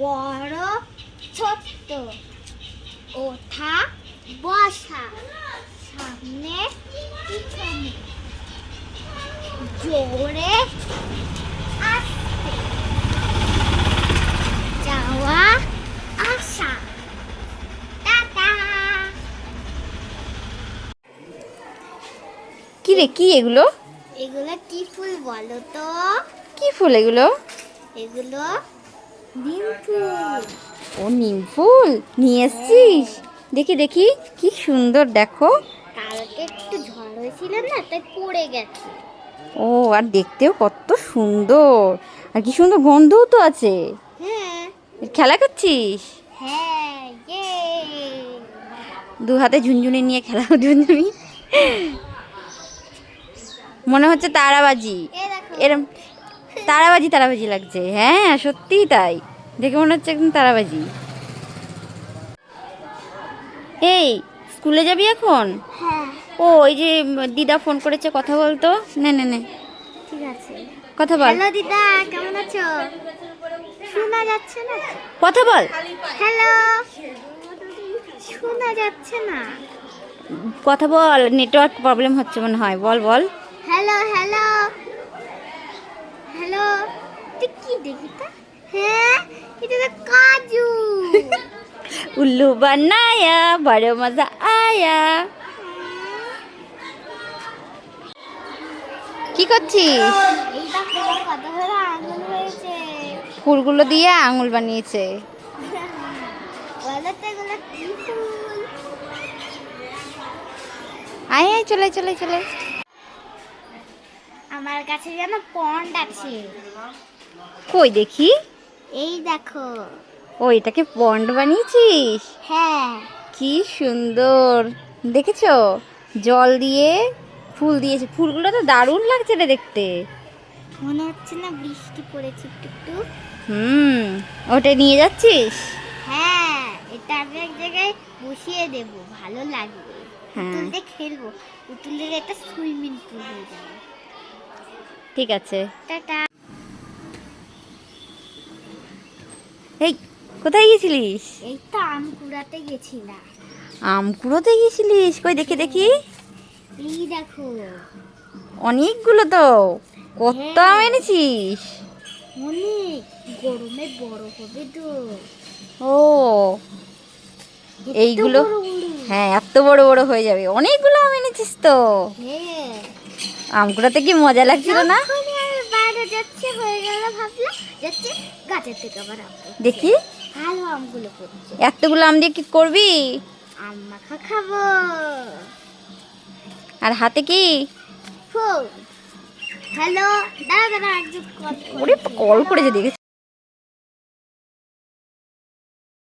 বড় ছোট্ট। ওঠা বসা। সামনে পিছনে। জোরে আসতে। যাওয়া আসা। কি রে কি এগুলো? এগুলো কি ফুল বলো তো? কি ফুল এগুলো? এগুলো ও নিম ফুল নিয়ে এসছিস? দেখি দেখি কি সুন্দর দেখো। কালকে একটু ঝড় হয়েছিল না তাই পড়ে গেছে। ও আর দেখতেও কত সুন্দর। আর কি সুন্দর গন্ধও তো আছে। হ্যাঁ। খেলা করছিস? হ্যাঁ ইয়ে। দু হাতে ঝুনঝুনি নিয়ে খেলা ঝুনঝুনি। মনে হচ্ছে তারাবাজি। এরম তারাবাজি তারাবাজি লাগছে। হ্যাঁ সত্যিই তাই। দেখে মনে হচ্ছে একদম তারাবাজি। এই স্কুলে যাবি এখন? হ্যাঁ। ও এই যে দিদা ফোন করেছে কথা বলতো? নে নে নে। ঠিক আছে। কথা বল। হ্যালো দিদা কেমন আছো? শোনা যাচ্ছে না? কথা বল। হ্যালো। শোনা যাচ্ছে না। কথা বল নেটওয়ার্ক প্রবলেম হচ্ছে মনে হয়। বল বল। Hello hello. হ্যালো তুই কি দেখি তা? হ্যাঁ এটা তো কাজু। উল্লু বানায়া বড় মজা আয়া। কি করছিস? ফুলগুলো দিয়ে আঙুল বানিয়েছে। আয় আয় চলে চলে চলে। আমার কাছে যেন পন্ড আছে। কই দেখি? এই দেখো। ও এটাকে পন্ড বানিয়েছিস? হ্যাঁ। কি সুন্দর। দেখেছ? জল দিয়ে ফুল দিয়েছে। ফুলগুলো তো দারুণ লাগছে রে দেখতে। মনে হচ্ছে না বৃষ্টি পড়েছে একটু একটু হুম ওটা নিয়ে যাচ্ছিস? হ্যাঁ এটা আমি এক জায়গায় বসিয়ে দেব ভালো লাগবে। হ্যাঁ। দিয়ে খেলব। পুতুলের একটা সুইমিং পুল হয়ে যাবে। ঠিক আছে। টাটা। এই কোথায় গেছিলিস এই তো আম কুড়াতে গেছিলাম। আম কুড়োতে গেছিলিস কই দেখি দেখি। এই দেখো। অনেকগুলো তো। কত আম হ্যাঁ। এনেছিস? অনেক। গরমে বড় হবে তো। ও। এইগুলো। হ্যাঁ এত বড় বড় হয়ে যাবে। অনেকগুলো আম এনেছিস তো। হ্যাঁ। আম কুড়াতে কি মজা লাগছিল না? আমি যাচ্ছে হয়ে গেল ভাবলাম যাচ্ছে গাছের থেকে আবার আম দেখি। ভালো আমগুলো পড়ছে এতগুলো আম দিয়ে কি করবি? আম মাখা খাব। আর হাতে কি? ফুল। হ্যালো দাঁড়া দাঁড়া একজন কল করে দেখেছ?